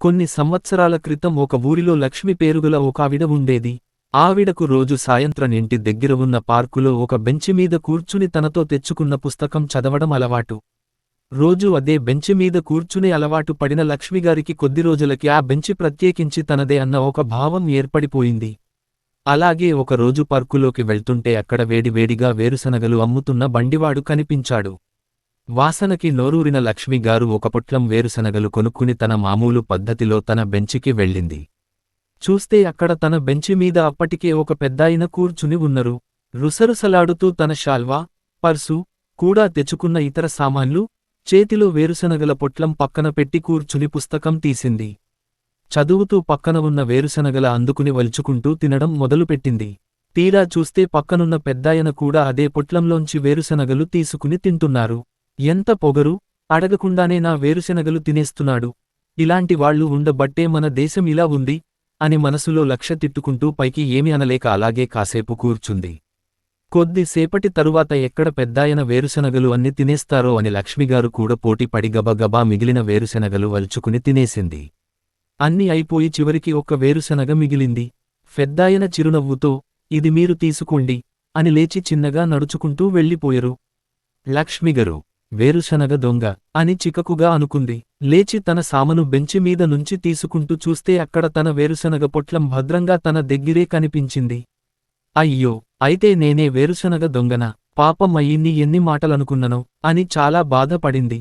కొన్ని సంవత్సరాల క్రితం ఒక ఊరిలో లక్ష్మి పేరుగల ఒక ఆవిడ ఉండేది. ఆవిడకు రోజు సాయంత్రం ఇంటి దగ్గర ఉన్న పార్కులో ఒక బెంచి మీద కూర్చుని తనతో తెచ్చుకున్న పుస్తకం చదవడం అలవాటు. రోజూ అదే బెంచి మీద కూర్చునే అలవాటు పడిన లక్ష్మిగారికి కొద్ది రోజులకి ఆ బెంచి ప్రత్యేకించి తనదే అన్న ఒక భావం ఏర్పడిపోయింది. అలాగే ఒకరోజు పార్కులోకి వెళ్తుంటే అక్కడ వేడివేడిగా వేరుశనగలు అమ్ముతున్న బండివాడు కనిపించాడు. వాసనకి నోరూరిన లక్ష్మిగారు ఒక పొట్లం వేరుశనగలు కొనుక్కుని తన మామూలు పద్ధతిలో తన బెంచికి వెళ్ళింది. చూస్తే అక్కడ తన బెంచి మీద అప్పటికే ఒక పెద్దాయన కూర్చుని ఉన్నరు. రుసరుసలాడుతూ తన శాల్వా పర్సు కూడా తెచ్చుకున్న ఇతర సామాన్లు చేతిలో వేరుశనగల పొట్లం పక్కన పెట్టి కూర్చుని పుస్తకం తీసింది. చదువుతూ పక్కన ఉన్న వేరుశనగల అందుకుని వలుచుకుంటూ తినడం మొదలుపెట్టింది. తీరా చూస్తే పక్కనున్న పెద్దాయన కూడా అదే పొట్లంలోంచి వేరుశనగలు తీసుకుని తింటున్నారు. ఎంత పొగరు? అడగకుండానే నా వేరుశెనగలు తినేస్తున్నాడు. ఇలాంటి వాళ్ళు ఉండబట్టే మన దేశం ఇలా ఉంది అని మనసులో లక్ష తిట్టుకుంటూ పైకి ఏమి అనలేక అలాగే కాసేపు కూర్చుంది. కొద్దిసేపటి తరువాత ఎక్కడ పెద్దాయన వేరుశెనగలు అన్ని తినేస్తారో అని లక్ష్మిగారు కూడా పోటీపడి గబగబా మిగిలిన వేరుశెనగలు వలుచుకుని తినేసింది. అన్ని అయిపోయి చివరికి ఒక్క వేరుశెనగ మిగిలింది. పెద్దాయన చిరునవ్వుతో ఇది మీరు తీసుకోండి అని లేచి చిన్నగా నడుచుకుంటూ వెళ్ళిపోయరు. లక్ష్మిగరు వేరుశనగ దొంగ అని చికకుగా అనుకుంది. లేచి తన సామను బెంచి మీద నుంచి తీసుకుంటూ చూస్తే అక్కడ తన వేరుశనగ పొట్లం భద్రంగా తన దగ్గిరే కనిపించింది. అయ్యో అయితే నేనే వేరుశనగ దొంగన? పాపం అయ్యిన్ని ఎన్ని మాటలనుకున్ననో అని చాలా బాధపడింది.